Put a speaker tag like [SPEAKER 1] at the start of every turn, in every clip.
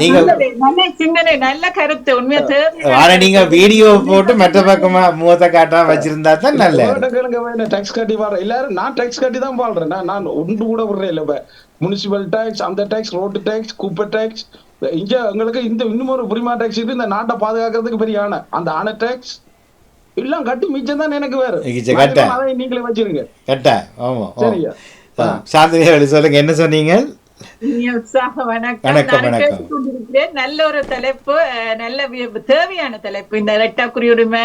[SPEAKER 1] நீங்க
[SPEAKER 2] நல்ல சிந்தனை நல்ல கருத்து. உண்மையா
[SPEAKER 1] ஆனா நீங்க வீடியோ போட்டு மற்ற பக்கமா முகத்தை காட்டாம வச்சிருந்தா தான் நல்ல
[SPEAKER 3] டேக்ஸ் கட்டி வர எல்லாரும் நான் டேக்ஸ் கட்டி தான் வாழ்றேன். நான் ஒன்று கூட விடுறேன் இல்ல முனிசிபல் டேக்ஸ் அந்த டேக்ஸ் ரோட்டு டேக்ஸ் குப்பை டேக்ஸ் இங்க எங்களுக்கு இந்த இன்னும் ஒரு புரிமா டேக்ஸ் இருக்கு. இந்த நாட்டை பாதுகாக்கிறதுக்கு பெரிய ஆணை. அந்த ஆணை டேக்ஸ் எல்லாம் கட்டி மிச்சம் தான் எனக்கு வேற.
[SPEAKER 1] கட்ட.
[SPEAKER 3] நீங்களே வச்சிருங்க.
[SPEAKER 1] கரெக்டா ஆமா.
[SPEAKER 3] சரியா
[SPEAKER 1] ஆ, சாந்தினி சொல்லுங்க என்ன சொன்னீங்க?
[SPEAKER 2] வணக்கம்.
[SPEAKER 1] வணக்கம்,
[SPEAKER 2] நான்
[SPEAKER 1] வணக்கம்.
[SPEAKER 2] கேட்டுக்கொண்டிருக்கிறேன் நல்ல ஒரு தலைப்பு நல்ல தேவையான தலைப்பு. இந்த ரெட்டா குடியுரிமை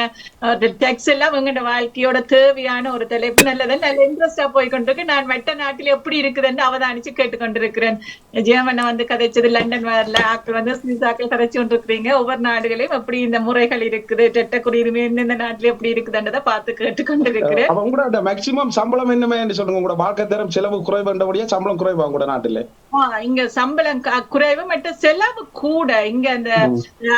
[SPEAKER 2] டெக்ஸ் எல்லாம் உங்களோட வாழ்க்கையோட தேவையான ஒரு தலைப்பு. நல்லது நல்ல இன்ட்ரெஸ்டா போய் கொண்டிருக்கு நான் மற்ற நாட்டில் எப்படி இருக்குதுன்னு அவதானிச்சு கேட்டுக்கொண்டிருக்கிறேன். ஜெர்மனை வந்து கதைச்சது லண்டன் வரல ஆக்கள் வந்து ஸ்வீசாக்கள் கதைச்சு கொண்டிருக்கிறீங்க. ஒவ்வொரு நாடுகளையும் எப்படி இந்த முறைகள் இருக்குது ரெட்ட குடியுரிமை எந்தெந்த நாட்டுல எப்படி இருக்குதுன்றதை பார்த்து கேட்டுக்கொண்டிருக்கிறேன்.
[SPEAKER 3] அப்ப உங்களோட மேக்சிமம் சம்பளம் என்னமே சொல்லுங்க. உங்களோட வாழ்க்கை தரம் செலவு குறைவுன்றபடியா சம்பளம் குறைவா கூட நாட்டுல.
[SPEAKER 2] இங்க சம்பளம் குறைவு மற்ற செலவு கூட. இங்க அந்த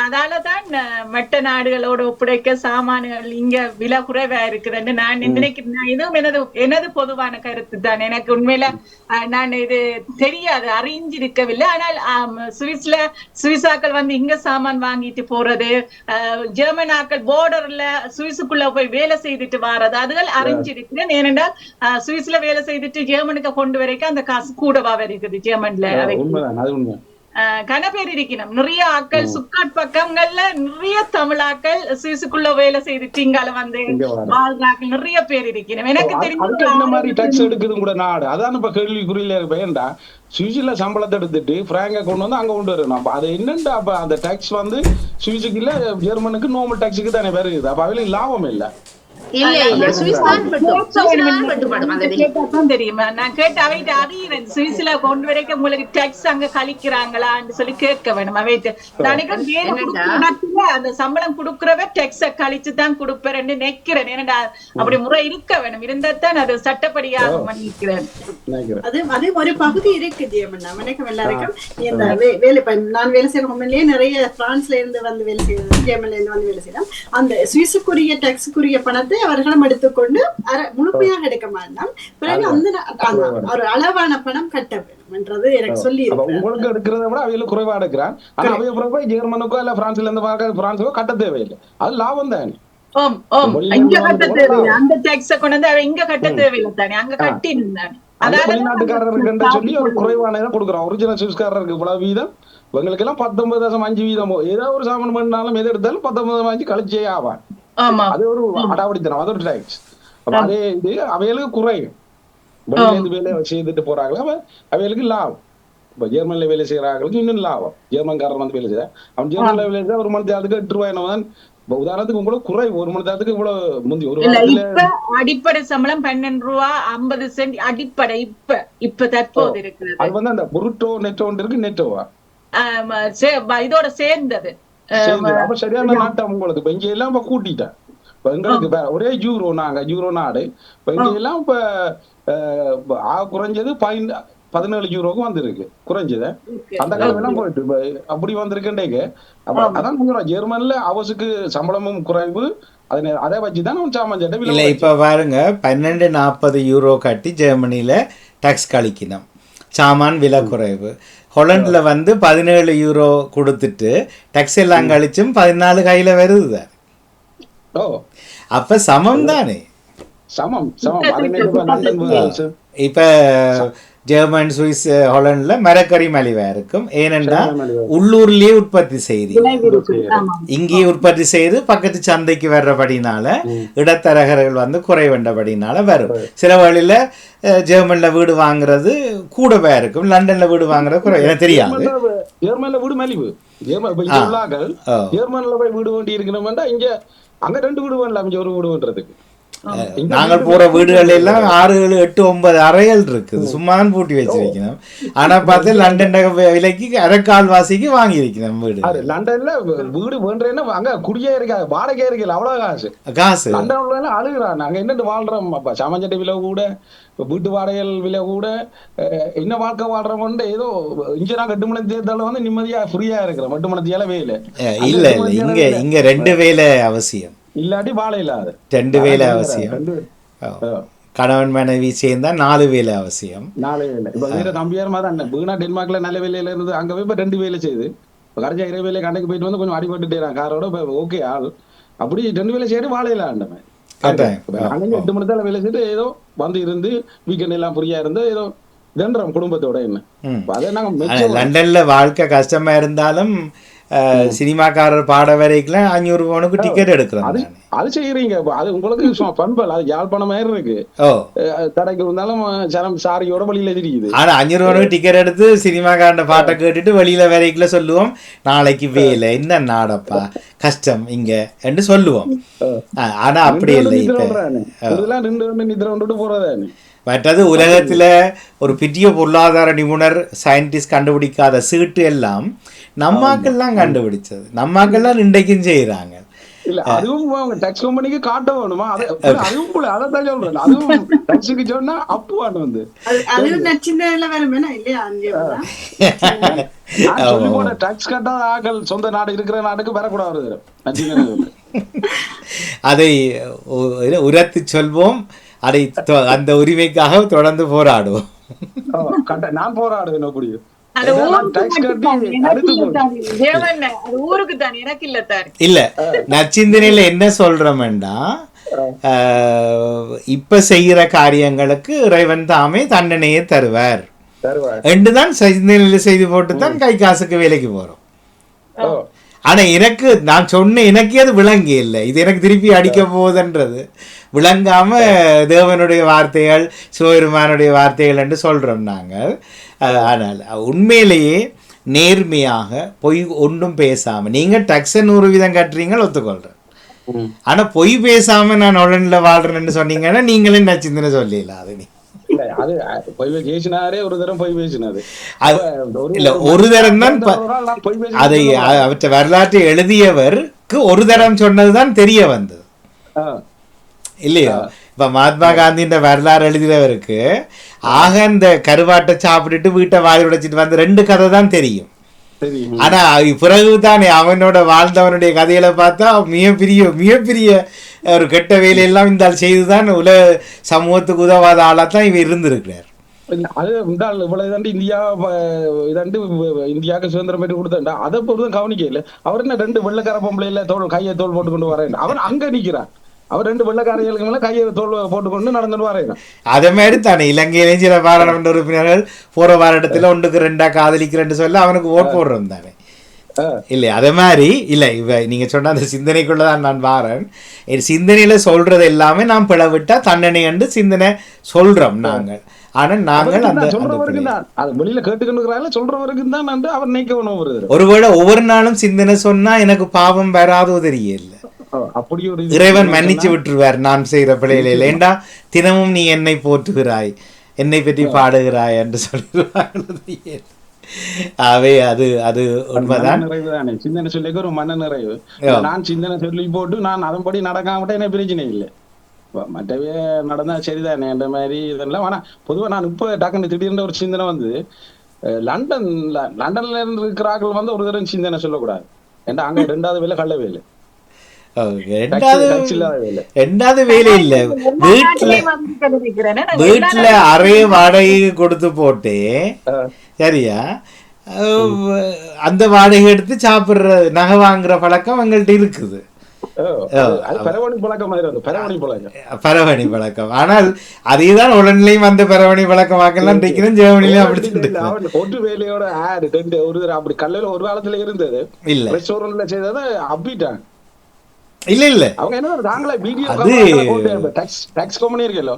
[SPEAKER 2] அதாலதான் மற்ற நாடுகளோட ஒப்படைக்க சாமான்கள் இங்க விலை குறைவா இருக்குதுன்னு நான் நினைக்கிறேன். நான் இதுவும் எனது எனது பொதுவான கருத்து தான். எனக்கு உண்மையில நான் இது தெரியாது அறிஞ்சிருக்கவில்லை. ஆனால் சுவிஸ்ல சுவிஸாக்கள் வந்து இங்க சாமான் வாங்கிட்டு போறது ஜெர்மன் ஆக்கள் போர்டர்ல சுவிஸுக்குள்ள போய் வேலை செய்துட்டு வாரது அதுகள் அறிஞ்சிருக்கிறேன். ஏனென்றால் சுவிஸ்ல வேலை செய்துட்டு ஜெர்மனுக்கு கொண்டு வரைக்கும் அந்த காசு கூடவா வருகிறது? ஜெர்மன்ல அவைக்கு.
[SPEAKER 3] உண்மைதான் அது உண்மை.
[SPEAKER 2] அஹ், கன பேர் இருக்கணும் நிறைய ஆக்கள் சுக்காட் பக்கங்கள்ல நிறைய தமிழாக்கள் சுவிஸுக்குள்ள வேலை செய்துட்டு இங்கால வந்து வாழ்றாக்கள் நிறைய பேர் இருக்கணும். எனக்கு
[SPEAKER 3] அதுக்கு என்ன மாதிரி
[SPEAKER 2] தெரிஞ்சு
[SPEAKER 3] டாக்ஸ் எடுக்குது கூட நாடு? அதான் இப்ப கேள்விக்குறியில வேண்டாம் சுவிஸ்ல சம்பளத்தை எடுத்துட்டு பிராங்க கொண்டு வந்து அங்க கொண்டு வரணும். அப்ப அது என்னண்டா? அப்ப அந்த டாக்ஸ் வந்து சுவிஸுக்கு இல்ல ஜெர்மனுக்கு நார்மல் டாக்ஸுக்கு தானே வருது. அப்ப அவளுக்கு லாபம் இல்ல.
[SPEAKER 4] இல்ல இல்ல. சுவிஸ் தான்
[SPEAKER 2] தெரியுமா. நான் கேட்ட அவைகிட்ட அறியிறேன் சுவிஸ்ல கொண்டு வரைக்கும் உங்களுக்கு டேக்ஸ் அங்க கழிக்கிறாங்களான்னு சொல்லி கேட்க வேணும்? கொடுக்கிற இடத்துல அந்த சம்பளம் கொடுக்கறவ டேக்ஸ கழிச்சு தான் கொடுப்பேன்னு ஏன்னா அப்படி முறை இருக்க வேணும். இருந்தா தான் அது சட்டப்படியாக நினைக்கிறேன்.
[SPEAKER 5] அது அது ஒரு பகுதி இருக்கு ஜெயமண்ணா. வணக்கம் எல்லாருக்கும். இந்த வே- வேலை நான் வேலை செய்யற கம்பெனிலேயே நிறைய பிரான்ஸ்ல இருந்து வந்து வேலை இருந்து வந்து வேலை செய்யறோம் அந்த சுவிஸுக்குரிய டேக்ஸுக்குரிய பணத்தை அவர்களும் எடுத்துக்கொண்டு அர- முழுமையாக எடுக்க மாட்டான். பிறகு அந்த ஒரு அளவான பணம் கட்ட வேண்டும் என்றது எனக்கு சொல்லி
[SPEAKER 3] உங்களுக்கு எடுக்கிறத விட அவையில குறைவா எடுக்கிறான். ஆனா அவைய பிறகு ஜெர்மனுக்கோ இல்ல பிரான்ஸ்ல இருந்து பார்க்க பிரான்ஸுக்கோ கட்ட தேவையில்லை. அது லாபம் தானே.
[SPEAKER 2] ஓம் ஓம் இங்க கட்ட தேவையில்லை. அந்த டேக்ஸ கொண்டு வந்து அவ இங்க கட்ட தேவையில்லை தானே. அங்க கட்டினு தானே
[SPEAKER 3] அந்த
[SPEAKER 2] அதாவது
[SPEAKER 3] வெளிநாட்டுக்காரருக்கு சொல்லி ஒரு குறைவான இதை கொடுக்குறோம் ஒரிஜினல் சுவிஸ்காரருக்கு இவ்வளவு வீதம். இவங்களுக்கு எல்லாம் பத்தொன்பது தசம் அஞ்சு வீதமோ. ஏதாவது ஒரு சாமான் பண்ணாலும் எது எடுத்தாலும் பத்தொன்பது அஞ்சு கழிச்சே ஆவான். அது ஒரு அடாவடித்தனம் அது ஒரு டாக்ஸ் அதே இது அவைகளுக்கு குறையும். வெளியில இருந்து வேலை செய்துட்டு போறாங்களா அவ அவைகளுக்கு லாபம். இப்ப ஜெர்மன்ல வேலை செய்யறாங்களுக்கு இன்னும் லாபம். ஜெர்மன்காரன் வந்து வேலை செய்ய அவன் ஜெர்மன்ல வேலை செய்ய ஒரு மணி நேரத்துக்கு எட்டு ரூபாய் என்னவோ தான். இப்ப உதாரணத்துக்கு உங்களுக்கு குறை ஒரு மணி நேரத்துக்கு இவ்வளவு முந்தி ஒரு
[SPEAKER 2] அடிப்படை சம்பளம் பன்னெண்டு ரூபா ஐம்பது சென்ட் அடிப்படை இப்ப இப்ப தற்போது இருக்கிறது.
[SPEAKER 3] அது வந்து அந்த புருட்டோ நெட்டோ இருக்கு நெட்டோவா
[SPEAKER 2] இதோட சேர்ந்தது.
[SPEAKER 3] சேர்ந்து அப்ப சரியான நாட்டம் உங்களுக்கு. இப்ப இங்க எல்லாம் இப்ப கூட்டிட்டேன். இப்ப எங்களுக்கு இப்ப ஒரே ஜூரோ நாங்க ஜூரோ நாடு. இப்ப இங்க எல்லாம் இப்ப குறைஞ்சது பதின பதினேழு யூரோக்கு வந்திருக்கு. குறைஞ்சது. அந்த காலம் எல்லாம் போயிட்டு அப்படி வந்திருக்கேண்டேங்க அப்ப அதான் சொல்றேன் ஜெர்மன்ல அவசுக்கு சம்பளமும் குறைவு. அதை அதை வச்சுதான் அவன் சாமான்
[SPEAKER 1] இல்லை
[SPEAKER 3] விலை
[SPEAKER 1] இப்போ பாருங்க பன்னெண்டு நாற்பது யூரோ கட்டி ஜெர்மனியில் டாக்ஸ் கழிக்கணும். சாமான் விலை குறைவு. ஹொலண்டில் வந்து பதினேழு யூரோ கொடுத்துட்டு டாக்ஸ் எல்லாம் கழிச்சும் பதினாலு கையில் வருது
[SPEAKER 3] ஓ.
[SPEAKER 1] அப்போ சமம் தானே?
[SPEAKER 3] சமம் சமம்.
[SPEAKER 1] இப்போ ஜெர்மன் சுவிஸ் ஹொலண்டில் மரக்கறி மலிவாக இருக்கும். ஏனென்றா
[SPEAKER 3] மரக்கறி மலிவா
[SPEAKER 1] உள்ளூர்லேயே உற்பத்தி செய்தி. இங்கேயே உற்பத்தி செய்து பக்கத்து சந்தைக்கு வர்றபடினால இடத்தரகர்கள் வந்து குறைவண்டபடினால வரும். சில வழியில ஜெர்மன்ல வீடு வாங்குறது கூடவே இருக்கும். லண்டன்ல வீடு வாங்குறது குறை எனக்கு தெரியாது.
[SPEAKER 3] ஜெர்மன்ல வீடு மலிவு. ஜெர்மன்ல போய் வீடு வேண்டி இருக்கணும்னா இங்க அங்க ரெண்டு வீடு வேண்டலாம் இங்க ஒரு வீடு வேண்டுறதுக்கு. இங்க
[SPEAKER 1] நாங்கள் போற வீடுகள் எல்லாம் ஆறு ஏழு எட்டு ஒன்பது அறைகள் இருக்குது. சும்மான் பூட்டி வச்சிருக்கணும். ஆனா பார்த்து லண்டன் விலைக்கு அரைக்கால் வாசிக்கு வாங்கி இருக்கணும் வீடு
[SPEAKER 3] லண்டன்ல வீடு வேண்டேன்னா அங்க குடியே இருக்காது வாடகை இருக்கல அவ்வளவு காசு.
[SPEAKER 1] காசு.
[SPEAKER 3] லண்டன்ல அழுகுறான் நாங்க என்னட்டு வாழ்றோம்? அப்ப சாமான்சட்டை விலை கூட வீட்டு வாடகைகள் விலை கூட என்ன வாழ்க்கை வாழ்றோம்னு ஏதோ இங்க நாங்க எட்டு மணி தேர்தல வந்து நிம்மதியா ஃப்ரீயா இருக்கிறோம். எட்டு மணி தேல வேலை
[SPEAKER 1] அஹ், இல்ல இல்ல. இங்க இங்க ரெண்டு வேலை அவசியம்.
[SPEAKER 3] இல்லாட்டி வாழை இல்லாது
[SPEAKER 1] ரெண்டு வேலை அவசியம். கணவன் மனைவி சேர்ந்தா நாலு வேலை அவசியம்.
[SPEAKER 3] நாலு வேலை. இப்ப வேற தம்பியார் மாதிரி அண்ணன். வீணா டென்மார்க்ல நல்ல வேலையில இருந்து அங்க போய் இப்ப ரெண்டு வேலை செய்யுது இப்போ கடைசி இரவேல கண்டைக்கு போயிட்டு வந்து கொஞ்சம் அடிபட்டுட்டேறான் காரோட ஓகே ஆள். அப்படி ரெண்டு வேலை செய்யறது வாழையில ஆண்ட மாதிரி
[SPEAKER 1] கட்டாயம்.
[SPEAKER 3] அன்னைக்கு எட்டு மணி தான் வேலை செய்து ஏதோ வந்து இருந்து வீக்கெண்ட் எல்லாம் ஃப்ரீயா இருந்து ஏதோ இதன்றோம் குடும்பத்தோட என்ன. அதை நாங்க
[SPEAKER 1] ஆனா,
[SPEAKER 3] மெச்சம்
[SPEAKER 1] லண்டன்ல வாழ்க்கை கஷ்டமா இருந்தாலும் சினிமாக்காரர் பாட வரைக்கும் அஞ்சூறு பவுனுக்கு டிக்கெட் எடுக்கிறோம்
[SPEAKER 3] அது செய்யறீங்க அது உங்களுக்கு பண்பல் அது யாழ்ப்பாணம் மாதிரி இருக்கு. தடைக்கு இருந்தாலும் சரம் சாரியோட வழியில தெரியுது.
[SPEAKER 1] ஆனா அஞ்சூறு பவுனுக்கு டிக்கெட் எடுத்து சினிமாக்காரன் பாட்டை கேட்டுட்டு வெளியில வரைக்குள்ள சொல்லுவோம். நாளைக்கு வேலை. என்ன நாடப்பா? கஷ்டம். இங்க. என்று சொல்லுவோம். ஆனா அப்படி இல்லை
[SPEAKER 3] இதெல்லாம் ரெண்டு ரெண்டு நிதிர கொண்டுட்டு போறதானே.
[SPEAKER 1] மற்றது உலகத்துல ஒரு பெரிய பொருளாதார நிபுணர் சயின்டிஸ்ட் கண்டுபிடிக்காத சீட்டு எல்லாம் நம்மாக்கள்லாம் கண்டுபிடிச்சது. நம்மாக்கள்லாம் இன்றைக்கும் செய்யறாங்க
[SPEAKER 3] இல்ல அதுவும் அவங்க டாக்ஸ் கம்பெனிக்கு காட்ட வேணுமா? அது அதுவும் கூட அதான் சொல்றேன். அதுவும் டாக்ஸுக்கு சொன்னா அப்புவான் வந்து.
[SPEAKER 5] அது அது நச்சிந்தல வருமேனா இல்லையா? அங்கே
[SPEAKER 3] நான் சொல்லி போன டாக்ஸ் கட்டாத ஆக்கள் சொந்த நாடு இருக்கிற நாட்டுக்கு வரக்கூடாது.
[SPEAKER 1] அதை உரத்து சொல்வோம். அதை அந்த உரிமைக்காக தொடர்ந்து போராடுவோம்.
[SPEAKER 3] நான் போராடுவேன் அப்படி
[SPEAKER 2] இல்ல
[SPEAKER 1] நச்சிந்தனையில என்ன சொல்றோம்டா இப்ப செய்யற காரியங்களுக்கு இறைவன் தாமே தண்டனையை தருவார்.
[SPEAKER 3] தருவார்.
[SPEAKER 1] என்று தான் சிந்தனையில செய்து போட்டு தான் கை காசுக்கு வேலைக்கு போறோம்.
[SPEAKER 3] ஓ.
[SPEAKER 1] ஆனா எனக்கு நான் சொன்ன எனக்கே அது விளங்கி இல்லை. இது எனக்கு திருப்பி அடிக்க போகுதுன்றது. விளங்காம தேவனுடைய வார்த்தைகள் சிவபெருமானுடைய வார்த்தைகள் என்று சொல்றோம் நாங்கள். ஆனால் உண்மையிலேயே நேர்மையாக பொய் ஒன்றும் பேசாம நீங்க டக்ஸை நூறு வீதம் கட்டுறீங்க ஒத்துக்கொள்றேன்.
[SPEAKER 3] ம்.
[SPEAKER 1] ஆனா பொய் பேசாம நான் உடனில் வாழ்றேன்னு சொன்னீங்கன்னா நீங்களே நச்சிந்தனை சொல்லிடலாம் அது நீ.
[SPEAKER 3] அது அஹ், பொய் பேசினாரே ஒரு தரம் பொய்
[SPEAKER 1] அது- இல்ல ஒரு தரம் தான் அவற்றை வரலாற்றை எழுதியவருக்கு ஒரு தரம் சொன்னதுதான் தெரிய வந்தது. இல்லையோ? இப்ப மகாத்மா காந்தின்ற வரலாறு எழுதினவருக்கு ஆக இந்த கருவாட்டை சாப்பிட்டுட்டு வீட்டை வாயில் உடைச்சிட்டு வந்த ரெண்டு கதை தான் தெரியும். ஆனா அது பிறகு தானே அவனோட வாழ்ந்தவனுடைய கதைகளை பார்த்தா மிகப்பெரிய மிகப்பெரிய ஒரு கெட்ட வேலையெல்லாம் இந்த ஆள் செய்துதான் உலக சமூகத்துக்கு உதவாத ஆளாத்தான் இவர் இருந்திருக்கிறார்.
[SPEAKER 3] அது உண்டால் இவ்வளவு இதாண்டு இந்தியா இதாண்டு இந்தியாவுக்கு சுதந்திரம் பெற்று கொடுத்தாண்டா அதை பொறுத்தும் கவனிக்க இல்ல. அவர் என்ன ரெண்டு வெள்ளக்கார பொம்பளையில தோல் கையை தோல் போட்டு கொண்டு வரேன் அவர் அங்க நிக்கிறார் அவர் ரெண்டு வெள்ளக்காரர்களுக்கு மேல கையை தோல் போட்டு கொண்டு நடந்துட்டு
[SPEAKER 1] அதே மாதிரி தானே இலங்கையிலேயும் சில பாராளுமன்ற உறுப்பினர்கள் போற வாரத்துல ஒன்றுக்கு ரெண்டா காதலிக்கிறேன்னு சொல்லி அவனுக்கு ஓட் போடுறோம் தானே. இல்லை அதே மாதிரி இல்லை இவ நீங்க சொன்ன அந்த சிந்தனைக்குள்ள தான் நான் வாரேன். சிந்தனையில சொல்றது எல்லாமே நாம் பிளவிட்டா தண்டனை கண்டு சிந்தனை சொல்றோம் நாங்கள். ஆனா நாங்கள் அந்த
[SPEAKER 3] சொல்றவருக்கு அது வெளியில கேட்டுக்கொண்டு இருக்கிறாங்க சொல்றவருக்கு தான் அவர் நினைக்கணும் வருது
[SPEAKER 1] ஒருவேளை ஒவ்வொரு நாளும் சிந்தனை சொன்னா எனக்கு பாவம் வராதோ தெரியல.
[SPEAKER 3] அப்படி ஒரு
[SPEAKER 1] இறைவன் மன்னிச்சு விட்டுருவார். நான் செய்கிற பிழையில. ஏண்டா? தினமும் நீ என்னை போற்றுகிறாய். என்னை பற்றி பாடுகிறாய் என்று சொல்லிடுவாங்க அவே அது அது உண்மைதான்.
[SPEAKER 3] மன நிறைவு தானே. சிந்தனை சொல்லிக்க ஒரு மன நிறைவு. நான் சிந்தனை சொல்லி போட்டு நான் அதன்படி நடக்காமட்டே எனக்கு பிரச்சனை இல்லை. மற்றவே நடந்தா சரிதானே இந்த மாதிரி இதெல்லாம் ஆனா பொதுவா நான் இப்ப டக்குன்னு திடீர்னு ஒரு சிந்தனை வந்து லண்டன்ல லண்டன்ல இருந்து இருக்கிறார்கள் வந்து ஒரு தடவை சிந்தனை சொல்லக்கூடாது. ஏன்னா அங்க ரெண்டாவது வேலை கள்ள வேலை.
[SPEAKER 1] ரெண்டாவது
[SPEAKER 3] வேலை
[SPEAKER 1] இல்ல. வீட்டுல வீட்டுல அறைய வாடகை கொடுத்து போட்டு சரியா? அந்த வாடகை எடுத்து சாப்பிடுற நகை வாங்குற பழக்கம் எங்கள்கிட்ட இருக்குது.
[SPEAKER 3] பரவணி பழக்கம்
[SPEAKER 1] ஆனால் அதே தான் உடனேயும் வந்த பரவணி பழக்கமாக்கலாம். இருக்கிறேன் ஜெர்மனிலையும் அப்படி
[SPEAKER 3] ஒட்டு வேலையோட ஆடு ரெண்டு ஒரு அப்படி கல்லையில ஒரு காலத்துல இருந்தது.
[SPEAKER 1] இல்ல.
[SPEAKER 3] ரெஸ்டாரண்ட்ல செய்ததை அப்பிட்டாங்க
[SPEAKER 1] இல்ல இல்ல.
[SPEAKER 3] அவங்க என்ன நாங்களே வீடியோ டாக்ஸ் டாக்ஸ் கம்பெனி இருக்கല്ലോ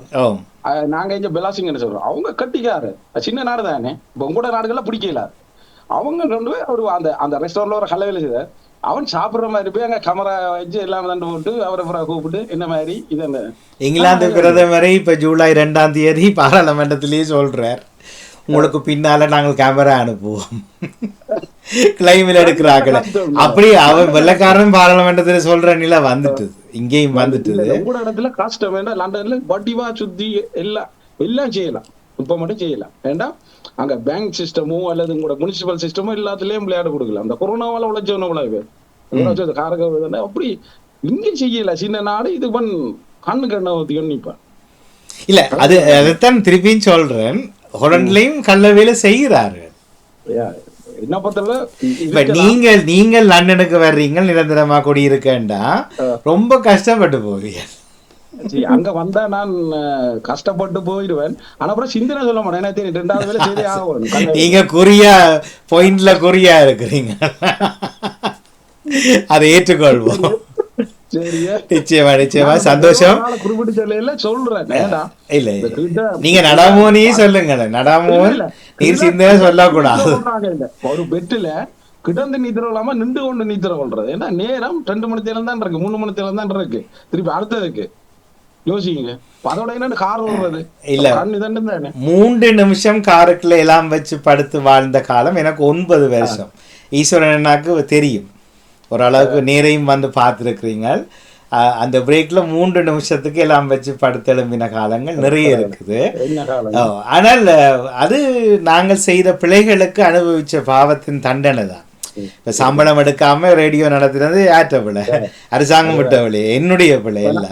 [SPEAKER 3] நாங்க இங்க பெலாசிங்கன்னு சொல்றோம். அவங்க கட்டிக்காரு சின்ன நாடு தானே. உங்களோட நாடுகள்லாம் பிடிக்கல. அவங்க ரெண்டு பேர் ஒரு அந்த அந்த ரெஸ்டாரண்ட்ல ஒரு கலவையில செய்த அவன் சாப்பிடுற மாதிரி போய் அங்க கேமரா வச்சு எல்லாம் தண்டு போட்டு அவரை அப்புறம் கூப்பிட்டு என்ன மாதிரி இது
[SPEAKER 1] இங்கிலாந்து பிரதமரை இப்ப ஜூலை ரெண்டாம் தேதி பாராளுமன்றத்திலேயே சொல்றார். உங்களுக்கு பின்னால நாங்கள் கேமரா அனுப்புவோம். கிளைமில் எடுக்கிறாங்களே அப்படி அவன் வெள்ளக்காரன் பாராளுமன்றத்துல சொல்ற நிலை வந்துட்டுது. இங்கேயும் வந்துட்டுது.
[SPEAKER 3] உங்களோட இடத்துல கஷ்டம் வேண்டாம். லண்டன்ல வட்டிவா சுத்தி எல்லாம் எல்லாம் செய்யலாம். இப்ப மட்டும் செய்யலாம். வேண்டாம் அங்க பேங்க் சிஸ்டமோ அல்லது உங்களோட முனிசிபல் சிஸ்டமோ எல்லாத்துலயும் விளையாட கொடுக்கலாம். அந்த கொரோனாவால உழைச்சவன உழைவு காரக அப்படி இங்க செய்யல. சின்ன நாடு இது பண் கண்ணு கண்ணை நிப்பான்
[SPEAKER 1] இல்ல அது அதைத்தான் திருப்பியும் சொல்றேன். ஹொலண்ட்லயும் கள்ள வேலை செய்கிறார்கள்
[SPEAKER 3] என்ன இருக்கலாம்.
[SPEAKER 1] நீங்கள் நீங்கள் லண்டனுக்கு வர்றீங்க நிரந்தரமா குடியிருக்கேன்டா ரொம்ப கஷ்டப்பட்டு போவீங்க
[SPEAKER 3] அங்க வந்தா நான் கஷ்டப்பட்டு போயிடுவேன். ஆனா அப்புறம் சிந்தனை சொல்ல மாட்டேன். எனக்கு ரெண்டாவது வேலை செய்தே
[SPEAKER 1] நீங்க குறியா பாயிண்ட்ல குறியா இருக்கிறீங்க. அதை ஏற்றுக்கொள்வோம். நிச்சயமா நிச்சயமா. சந்தோஷம்.
[SPEAKER 3] குறிப்பிட்டு சொல்லல சொல்றேன்.
[SPEAKER 1] இல்ல நீங்க நடாமோனே சொல்லுங்களேன். நடாமோன் நீர் சிந்தனை சொல்லக்கூடாது.
[SPEAKER 3] ஒரு பெட்டுல கிடந்து நீத்திர இல்லாம நின்று கொண்டு நீத்திர கொள்றது. ஏன்னா நேரம் ரெண்டு மணி தேலம் தான் இருக்கு மூணு மணி தேலம் தான் இருக்கு. திருப்பி அடுத்ததுக்கு யோசிங்க. அதோட என்ன கார் ஓடுறது.
[SPEAKER 1] இல்ல. மூன்று நிமிஷம் காருக்குள்ள எல்லாம் வச்சு படுத்து வாழ்ந்த காலம் எனக்கு ஒன்பது வருஷம். ஈஸ்வரன் அண்ணாக்கு தெரியும். ஓரளவுக்கு நேரையும் வந்து பார்த்துருக்கிறீங்க அந்த பிரேக்ல மூன்று நிமிஷத்துக்கு எல்லாம் வச்சு படுத்தெழும்பின காலங்கள் நிறைய இருக்குது. ஆனால் அது நாங்கள் செய்த பிழைகளுக்கு அனுபவிச்ச பாவத்தின் தண்டனை தான். இப்ப சம்பளம் எடுக்காம ரேடியோ நடத்தினது யாற்ற பிழை. அரசாங்கம் விட்ட பிழை என்னுடைய பிழை இல்ல.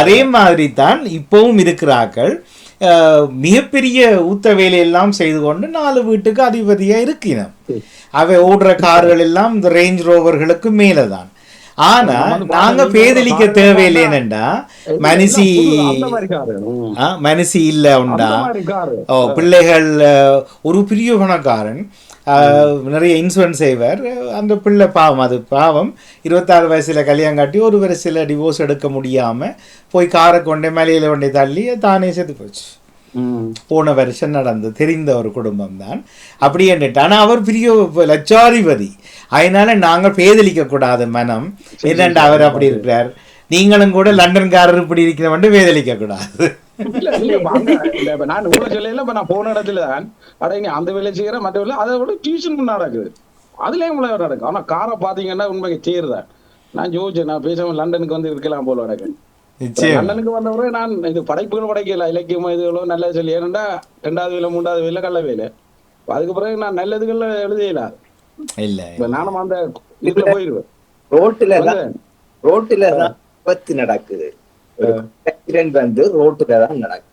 [SPEAKER 1] அதே மாதிரி தான் இப்பவும் இருக்கிறார்கள். மிகப்பெரிய ஊத்த வேலையெல்லாம் செய்து கொண்டு நாலு வீட்டுக்கு அதிபதியா இருக்கிறோம் அவை ஓடுற கார்கள் எல்லாம் இந்த ரேஞ்ச் ரோவர்களுக்கு மேலதான். ஆனா நாங்க பேதலிக்க தேவையில்லைன்னா மனுஷி
[SPEAKER 3] அந்த மாதிரி காரு. ம்.
[SPEAKER 1] ஆ, மனசு இல்ல உண்டா? ஓ பிள்ளைகள் ஒரு பெரிய பணக்காரன் நிறைய இன்சூரன்ஸ் செய்வார். அந்த பிள்ளை பாவம் அது பாவம். இருபத்தாறு வயசுல கல்யாணம் காட்டி ஒரு வயசுல டிவோர்ஸ் எடுக்க முடியாம போய் காரை கொண்டே மலையில கொண்டே தள்ளி தானே செத்து போச்சு. போன வருஷம் நடந்தது தெரிந்த ஒரு குடும்பம் தான். அப்படி என்னட்டு ஆனா அவர் பெரிய லட்சாதிபதி. அதனால நாங்கள் பேதலிக்க கூடாது மனம் என்னண்டா அவர் அப்படி இருக்கிறார். நீங்களும் கூட லண்டன்காரர் இப்படி கூடாது.
[SPEAKER 3] இப்ப அங்க- இல்ல, இப்ப நான் சொல்லல இப்ப நான் போன இடத்துல தான். அட நீ அந்த வேலை செய்யற மற்ற வேலை அதை விட டியூஷன் நடக்குது அதுலயும் உள்ள நடக்கும் ஆனா காரை பாத்தீங்கன்னா உண்மைக்கு சேருதான் நான் யோசிச்சேன் நான் பேசாம லண்டனுக்கு வந்து இருக்கலாம் போல எனக்கு. லண்டனுக்கு வந்தவரை நான் இது படைப்புகள் படைக்கல. இலக்கியம் இதுகளோ நல்லது சொல்லி. ஏன்னா ரெண்டாவது வேலை மூன்றாவது வேலை கள்ள வேலை. அதுக்கு பிறகு நான் நல்லதுகள் எழுதியல
[SPEAKER 1] இல்ல
[SPEAKER 3] இப்ப நானும் அந்த இதுல போயிருவேன்.
[SPEAKER 6] ரோட்டுல ரோட்டுல விபத்து நடக்குது. ஒரு ஆக்சிடென்ட் வந்து ரோட்டுல தான் நடக்குது.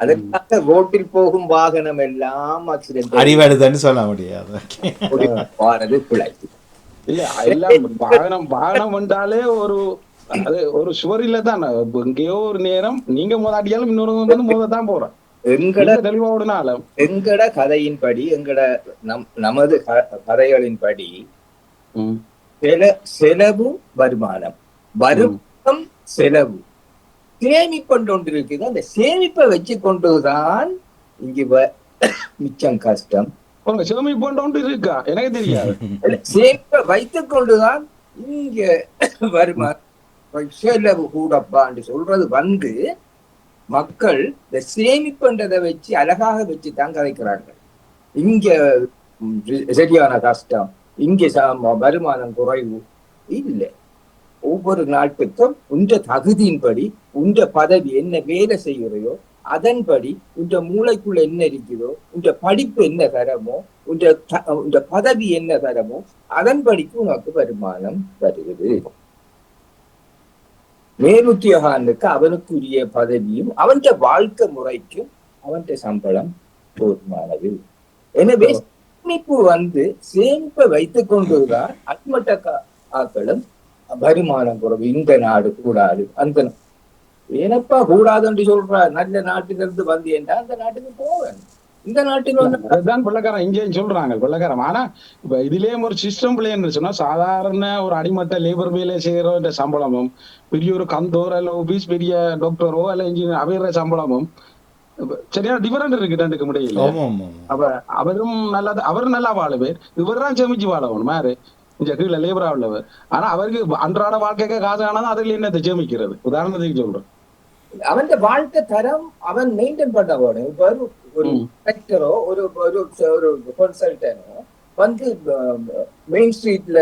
[SPEAKER 6] அதற்காக ரோட்டில் போகும் வாகனம் எல்லாம் ஆக்சிடென்ட்
[SPEAKER 1] அறிவடுதுன்னு சொல்ல முடியாது.
[SPEAKER 6] போறது பிழை
[SPEAKER 3] இல்ல எல்லாம் வாகனம் வாகனம் வந்தாலே ஒரு அது ஒரு சுவரில தான். எங்கேயோ ஒரு நேரம் நீங்க மோதாட்டியாலும் இன்னொரு வந்து மோத தான் போறோம்.
[SPEAKER 6] எங்கட
[SPEAKER 3] நீங்க தெளிவா விடனாலும்
[SPEAKER 6] எங்கட கதையின்படி எங்கட நம் நமது க- கதைகளின்படி செல செலவு வருமானம். வருமானம் செலவு. சேமிப்பு ஒன்று இருக்குது அந்த சேமிப்பை வச்சு கொண்டுதான் இங்க மிச்சம் கஷ்டம்.
[SPEAKER 3] உங்க சேமிப்பு ஒன்று இருக்கா? எனக்கு தெரியாது.
[SPEAKER 6] சேமிப்பை வைத்துக் கொண்டுதான் இங்க வருமானம் செலவு கூடப்பான்னு சொல்றது வந்து மக்கள் இந்த சேமிப்புன்றதை வச்சு அழகாக வச்சு தான் கதைக்கிறாங்க இங்க சரியான கஷ்டம். இங்க வருமானம் குறைவு. இல்லை. ஒவ்வொரு நாட்டுக்கும் உன்ற தகுதியின்படி உன்ற பதவி என்ன வேலை செய்கிறையோ அதன்படி உன்ற மூளைக்குள்ள என்ன இருக்குதோ உன்ற படிப்பு என்ன தரமோ உன்ற உன்ற பதவி என்ன தரமோ அதன்படிக்கு உனக்கு வருமானம் வருகிறது. மேலுத்தியோகானுக்கு அவனுக்குரிய பதவியும் அவன் வாழ்க்கை முறைக்கும் அவன் சம்பளம் போதுமானது. எனவே சேமிப்பு வந்து சேமிப்பை வைத்துக் கொண்டுதான் அடிமட்ட ஆக்களும் வருமானம் குறைவு. இந்த நாடு கூடாது. அந்த ஏனப்பா கூடாதுன்னு சொல்ற? நல்ல நாட்டிலிருந்து வந்தேன்டா அந்த நாட்டுக்கு போவேன். இந்த நாட்டில்
[SPEAKER 3] அதுதான் பிள்ளைக்காரன் இங்கேயும் சொல்றாங்க பிள்ளைக்காரன் ஆனா இப்ப இதுலயும் ஒரு சிஸ்டம் பிள்ளைன்னு சொன்னா சாதாரண ஒரு அடிமட்ட லேபர் வேலை செய்யற சம்பளமும் பெரிய ஒரு கந்தோர் அல்ல ஆபீஸ் பெரிய டாக்டரோ அல்ல இன்ஜினியர் அவையற சம்பளமும் சரியான டிஃபரெண்ட் இருக்கு ரெண்டுக்கு முடியல.
[SPEAKER 1] ஆமா ஆமா
[SPEAKER 3] அப்ப அவரும் நல்லா அவரும் நல்லா வாழுவார் இவர் தான் சேமிச்சு வாழணும் மாறு இந்த கீழே லேபரா உள்ளவர். ஆனா அவருக்கு அன்றாட வாழ்க்கைக்கு காசு ஆனாதான் அதுல என்னத்தை சேமிக்கிறது உதாரணத்துக்கு சொல்றேன்.
[SPEAKER 6] அவன் வாழ்க்கை தரம் அவன் மெயின்டைன் பண்ண வேணும் இப்ப ஒரு-. டைரக்டரோ ஒரு ஒரு ஒரு கன்சல்டனோ வந்து மெயின் ஸ்ட்ரீட்ல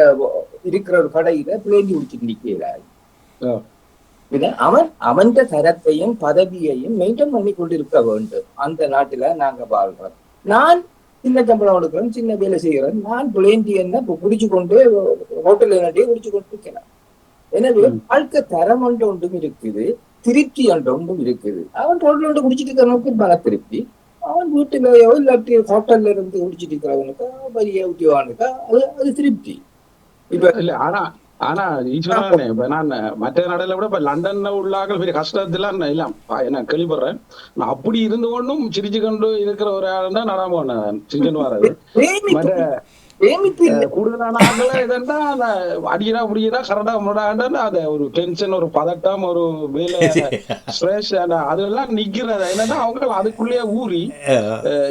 [SPEAKER 6] இருக்கிற ஒரு கடையில பிளேண்டி குடிச்சிட்டு. இது அவன் அவன் தரத்தையும் பதவியையும் மெயின்டைன் பண்ணி கொண்டிருக்க வேண்டும். அந்த நாட்டுல நாங்க வாழ்றோம். நான் சின்ன சம்பளம் எடுக்கிறேன் சின்ன வேலை செய்கிறேன். நான் பிளேண்டி என்ன இப்ப குடிச்சு கொண்டு ஹோட்டல் என்னடியே குடிச்சு கொண்டு இருக்கிறேன் எனவே வாழ்க்கை தரம் ஒன்று ஒன்றும் இருக்குது திருப்தி என்ற ஒன்றும் இருக்குது. அவன் ரோட்ல ஒன்று குடிச்சிட்டு இருக்கிறவனுக்கு மன திருப்தி. அவன் வீட்டுலயோ இல்லாட்டி ஹோட்டல்ல இருந்து குடிச்சிட்டு இருக்கிறவனுக்கு பெரிய உத்தியோகானுக்கா அது அது திருப்தி. இப்ப
[SPEAKER 3] இல்ல ஆனா ஆனா ஈஸ்வரனே இப்ப நான் மற்ற நாடுல விட இப்ப லண்டன்ல உள்ளாக்கள் பெரிய கஷ்டத்துல இல்ல. நான் கேள்விப்படுறேன். நான் அப்படி இருந்து கொண்டும் சிரிச்சு கொண்டு இருக்கிற ஒரு ஆள் தான் நடாம போனேன் சிரிச்சுன்னு வர்றது மற்ற
[SPEAKER 6] சேமிப்பு இல்லை.
[SPEAKER 3] கூடுதலான ஆட்களை எதா அந்த அடிக்கிறா முடிக்கிறா கரடா முடாண்டா அந்த ஒரு டென்ஷன் ஒரு பதட்டம் ஒரு வேலை ஸ்ட்ரெஸ் அதெல்லாம் நிக்கிறது என்னன்னா அவங்க அதுக்குள்ளேயே ஊறி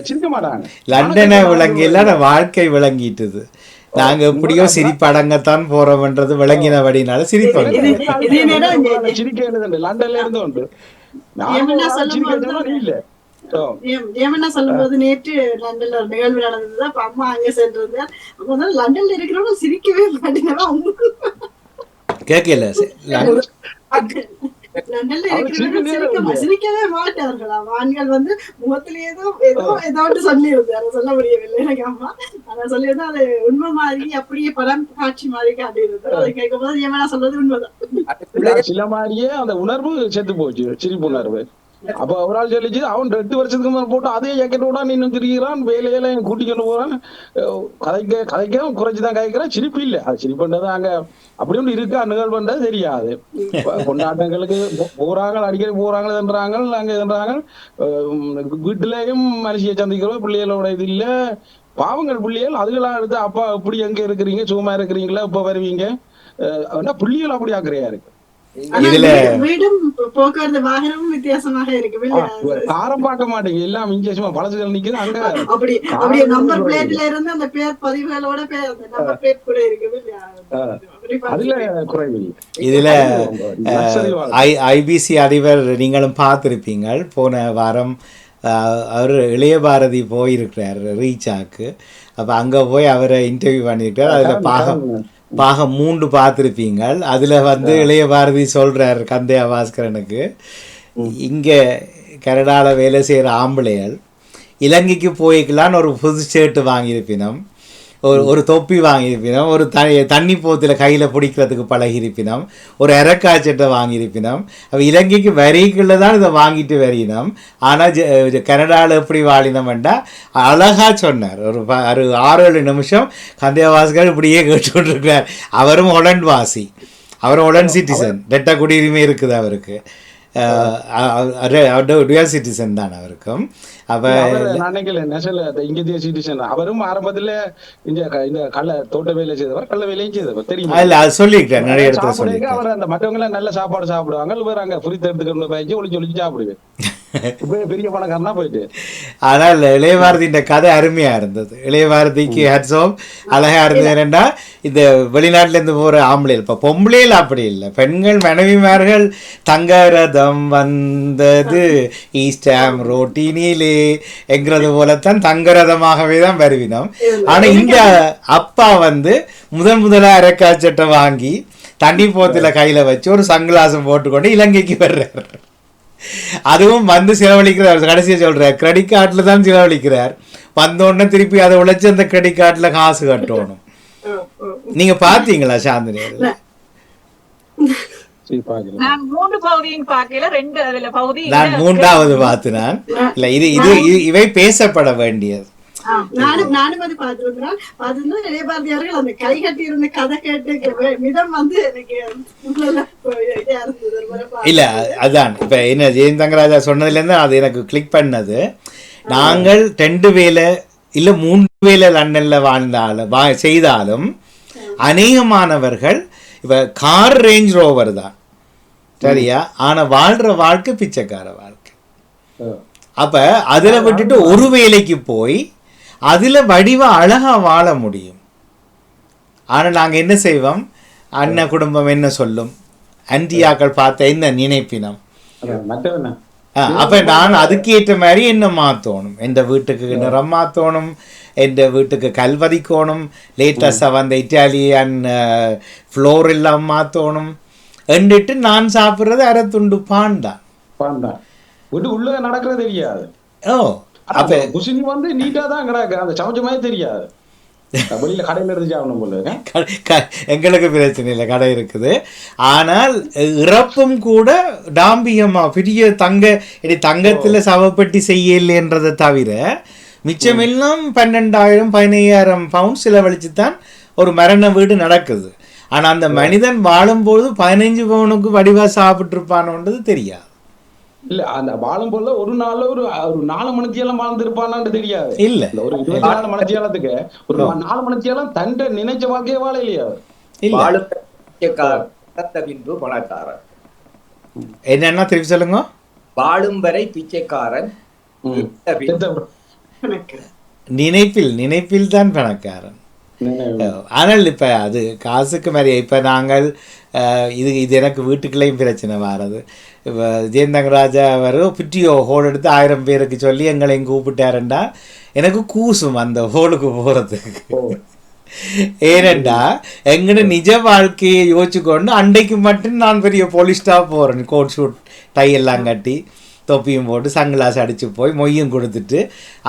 [SPEAKER 3] சிரிக்க மாட்டாங்க.
[SPEAKER 1] லண்டனை விளங்கில வாழ்க்கை விளங்கிட்டுது. நாங்க எப்படியோ சிரிப்படங்கத்தான் போறோம்ன்றது விளங்கினபடினால சிரிப்பாங்க
[SPEAKER 3] சிரிக்க லண்டன்ல இருந்து உண்டு. நான் இல்ல.
[SPEAKER 5] ஏம்- ஏமன்னா சொல்லும்போது நேற்று லண்டன்ல ஒரு நிகழ்வு நடந்தது அப்ப அம்மா அங்க அப்ப வந்து லண்டன்ல இருக்கிறவங்க சிரிக்கவே மாட்டேங்கிறாங்க. அவங்களுக்கு
[SPEAKER 1] கேட்கல.
[SPEAKER 5] லண்டன்ல இருக்கிறவங்க
[SPEAKER 3] சிரிக்கவே
[SPEAKER 5] சிரிக்க மா-
[SPEAKER 3] இல்லை.
[SPEAKER 5] சிரிக்கவே மாட்டார்களாம் ஆண்கள் வந்து முகத்துல ஏதோ ஏதோ ஏதோ ஒன்று சொல்லி இருந்தாரு சொல்ல முடியவில்லை எனக்கு அம்மா. ஆனா சொல்லியிருந்தா அது உண்மை மாதிரி அப்படியே படம் காட்சி மாதிரி காட்டி இருந்தாரு அதை கேட்கும் போது ஏமனா சொல்றது உண்மைதான்.
[SPEAKER 3] சில மாதிரியே அந்த உணர்வு செத்து போச்சு. சிரிப்பு உணர்வு. அப்ப ஒரு ஆள் சொல்லிச்சு அவன் ரெண்டு வருஷத்துக்கு மேல போட்டு அதே ஜாக்கெட் விட இன்னும் திரிகிறான் வேலையில கூட்டி கொண்டு போறான். கதைக்க கதைக்க குறைச்சுதான் கதைக்கிறான். சிரிப்பு இல்ல. அது சிரிப்புன்றது அங்க அப்படி ஒன்று இருக்கா நிகழ்வுன்றது தெரியாது. கொண்டாட்டங்களுக்கு போறாங்க அடிக்கடி போறாங்க என்றாங்க அங்க என்றாங்க வீட்டுலயும் மனுஷியை சந்திக்கிறோம் பிள்ளைகளோட இது இல்ல. பாவங்கள் பிள்ளைகள் அதுகளா எடுத்து அப்பா இப்படி எங்க இருக்கிறீங்க? சுகமா இருக்கிறீங்களா? இப்ப வருவீங்க? பிள்ளைகள் அப்படி ஆக்குறையா இருக்கு.
[SPEAKER 1] இதுல-
[SPEAKER 5] வீடு- வீடும் போக்குவரத்து வாகனமும் வித்தியாசமாக இருக்கு. இல்லையா?
[SPEAKER 3] காரம் பார்க்க மாட்டேங்க. எல்லாம் இங்க சும்மா பழசுகள் நிக்குது அங்க
[SPEAKER 5] அப்படி அப்படியே நம்பர் பிளேட்ல இருந்து அந்த பேர் பதிவுகளோட பேர் அந்த நம்பர் பிளேட் கூட இருக்கு இல்லையா? அப்படி
[SPEAKER 3] அதுல
[SPEAKER 5] பார்த்து-
[SPEAKER 3] குறைவு இல்லை.
[SPEAKER 1] இதுல
[SPEAKER 3] Luxury வாழ்க்கை.
[SPEAKER 1] ஐ ஐபிசி அதிபர் நீங்களும் பார்த்துருப்பீங்கள். போன வாரம் அவர் இளைய பாரதி போயிருக்கிறார் ரீச்சாக்கு. அப்போ அங்கே போய் அவரை இன்டர்வியூ பண்ணியிருக்கார் அதில் பாகம் பாகம் மூன்று பார்த்துருப்பீங்கள். அதில் வந்து இளைய பாரதி சொல்கிறார் கந்தையா பாஸ்கரனுக்கு. இங்கே கனடாவில் வேலை செய்கிற ஆம்பளைகள் இலங்கைக்கு போய்க்கலான்னு ஒரு புது ஷர்ட்டு வாங்கியிருப்பினோம். ஒரு ஒரு தொப்பி வாங்கியிருப்பினோம் ஒரு த தண்ணி போத்தில் கையில் பிடிக்கிறதுக்கு பழகியிருப்பினோம் ஒரு இறக்காச்சட்டை வாங்கியிருப்பினோம் அப்போ இலங்கைக்கு வரிக்குள்ளே தான் இதை வாங்கிட்டு வரையினோம் ஆனால் கனடாவில் எப்படி வாழினோம்டா அழகாக சொன்னார். ஒரு ப- ஒரு ஆறு ஏழு நிமிஷம் கந்தியவாஸ்கர் இப்படியே கேட்டுக்கொண்டிருக்கிறார். அவரும் ஒலண்ட் வாசி அவரும் ஒலண்ட் சிட்டிசன் ரெட்ட குடியுரிமை இருக்குது அவருக்கு. டுவல் சிட்டிசன் தான் அவருக்கும்.
[SPEAKER 3] நினைக்கல நேஷனல் இந்திய சிட்டிசன் அவரும் ஆரம்பத்துல இந்த இந்த கள்ள தோட்ட வேலை செய்தவர் கள்ள வேலையும் செய்தவர் தெரியுமா?
[SPEAKER 1] இல்லை அது சொல்லியிருக்கேன் நிறைய இடத்துல
[SPEAKER 3] சாப்பிடுறதுக்கு
[SPEAKER 1] சொல்லியிருக்கேன்.
[SPEAKER 3] அவர் அந்த மற்றவங்க எல்லாம் நல்ல சாப்பாடு சாப்பிடுவாங்க. இவர் அங்க புரித்து எடுத்துக்கணும் சாப்பிடுவேன். பெரிய பணக்காரனா போயிட்டு.
[SPEAKER 1] ஆனால் இளையபாரதியின் கதை அருமையா இருந்தது. இளையபாரதிக்கு ஹட்ஸோம் அழகா இருந்தது. என்னன்னா இந்த வெளிநாட்டுல இருந்து போற ஆம்பளைகள் இப்ப பொம்பளைகள் அப்படி இல்லை. பெண்கள் மனைவிமார்கள் தங்க ரதம் வந்தது ஈஸ்டாம் ரோட்டினிலே என்கிறது போலத்தான் தங்க ரதமாகவே தான் வருவினோம். ஆனா இந்த அப்பா வந்து முதன் முதலா அரக்காச்சட்டை வாங்கி தண்ணி போத்துல கையில வச்சு ஒரு சங்கிலாசம் போட்டுக்கொண்டு இலங்கைக்கு வர்றாரு. அதுவும் வந்து செலவழிக்கிறார். கடைசியா சொல்றார் கிரெடிட் கார்டில் தான் செலவழிக்கிறார். வந்தோடனே திருப்பி அதை உழைச்சி அந்த கிரெடிட் கார்டில் காசு கட்டணும். நீங்க பாத்தீங்களா சாந்தினி
[SPEAKER 2] நான் மூன்று பகுதியும் பார்க்கல ரெண்டு அதுல பகுதி
[SPEAKER 1] நான் மூன்றாவது பார்த்து நான் இல்ல இது இது இவை பேசப்பட வேண்டியது.
[SPEAKER 5] ஆ, நானும் நானும் அது பார்த்திருக்கிறேன். பார்த்திருந்தா இளையபாரதி அவர்கள் அந்த கை கட்டி இருந்த கதை கேட்டு கே- விதம் வந்து எனக்கு உள்ள போய் இதா இருந்தது ஒரு முறை பார்த்தேன்.
[SPEAKER 1] இல்ல அதான். இப்ப என்ன தங்கராஜா சொன்னதுல இருந்து அது எனக்கு கிளிக் பண்ணது. நாங்கள் ரெண்டு வேலை இல்ல மூன்று வேலை லண்டன்ல வாழ்ந்தாலும் செய்தாலும் அநேகமானவர்கள் இப்ப கார் ரேஞ்ச் ரோவர் தான். சரியா? ஆனா வாழ்ற வாழ்க்கை பிச்சைக்கார வாழ்க்கை. அப்ப அதுல விட்டுட்டு ஒரு வேலைக்கு போய் அதுல வடிவ அழகா வாழ முடியும். ஆனா நாங்க என்ன செய்வோம்? அண்ணன் குடும்பம் என்ன சொல்லும்? அன்றியாக்கள் பார்த்த என்ன நினைப்பினம்? அப்ப நான் அதுக்கேற்ற மாதிரி என்ன மாத்தணும்? எந்த வீட்டுக்கு நிறம் மாத்தணும்? எந்த வீட்டுக்கு கல்வதிக்கணும் லேட்டஸ்டாக வந்த இட்டாலியன் ஃப்ளோர் எல்லாம் மாத்தணும்? என்றிட்டு நான் சாப்பிட்றது அரை துண்டு பான் தான்
[SPEAKER 3] பாண்டா வீட்டு உள்ள நடக்கிறது தெரியாது
[SPEAKER 1] ஓ அப்ப
[SPEAKER 3] குசினி வந்து நீட்டா தான் கிடக்கு அந்த சமைச்ச மாதிரி தெரியாது வெளியில கடையில இருந்து சாப்பிடணும் போல
[SPEAKER 1] எங்களுக்கு பிரச்சனை இல்லை கடை இருக்குது ஆனால் இறப்பும் கூட டாம்பியமா பெரிய தங்க தங்கத்துல சவப்பெட்டி செய்யலைன்றதை தவிர மிச்சமெல்லாம் பன்னெண்டாயிரம் பதினையாயிரம் பவுண்ட் செலவழிச்சு தான் ஒரு மரண வீடு நடக்குது ஆனா அந்த மனிதன் வாழும்போது பதினைஞ்சு பவுனுக்கு வடிவா சாப்பிட்டு இருப்பானோன்றது தெரியாது.
[SPEAKER 3] இல்ல அந்த வாழும் போல ஒரு நாள்ல ஒரு ஒரு நாலு மணித்தியெல்லாம் வாழ்ந்திருப்பானான்னு தெரியாது.
[SPEAKER 1] இல்ல.
[SPEAKER 3] ஒரு இருபத்தி நாலு மணித்தியாலத்துக்கு ஒரு நாலு மணித்தியாலம் தண்ட நினைச்ச வாழ்க்கையே வாழ இல்லையா
[SPEAKER 6] பின்பு பணக்காரன்.
[SPEAKER 1] என்னன்னா திருப்பி சொல்லுங்க.
[SPEAKER 6] வாழும் வரை பிச்சைக்காரன்
[SPEAKER 1] நினைப்பில் நினைப்பில் தான் பணக்காரன். ஆனால் இப்போ அது காசுக்கு மாதிரி. இப்போ நாங்கள் இது இது எனக்கு வீட்டுக்குள்ளேயும் பிரச்சனை வர்றது இப்போ ஜெயந்தங்கராஜா அவர் பிட்டியோ ஹோல் எடுத்து ஆயிரம் பேருக்கு சொல்லி எங்களையும் கூப்பிட்டாருண்டா. எனக்கு கூசும் அந்த ஹோலுக்கு போகிறதுக்கு. ஏனெண்டா எங்கட நிஜ வாழ்க்கையை யோசிச்சுக்கொண்டு அன்றைக்கு மட்டும் நான் பெரிய போலீஸ்டா போகிறேன் கோட் ஷூட் டை எல்லாம் கட்டி. தொப்பியும் போட்டு சங்கிலாஸ் அடிச்சு போய் மொய்யும் கொடுத்துட்டு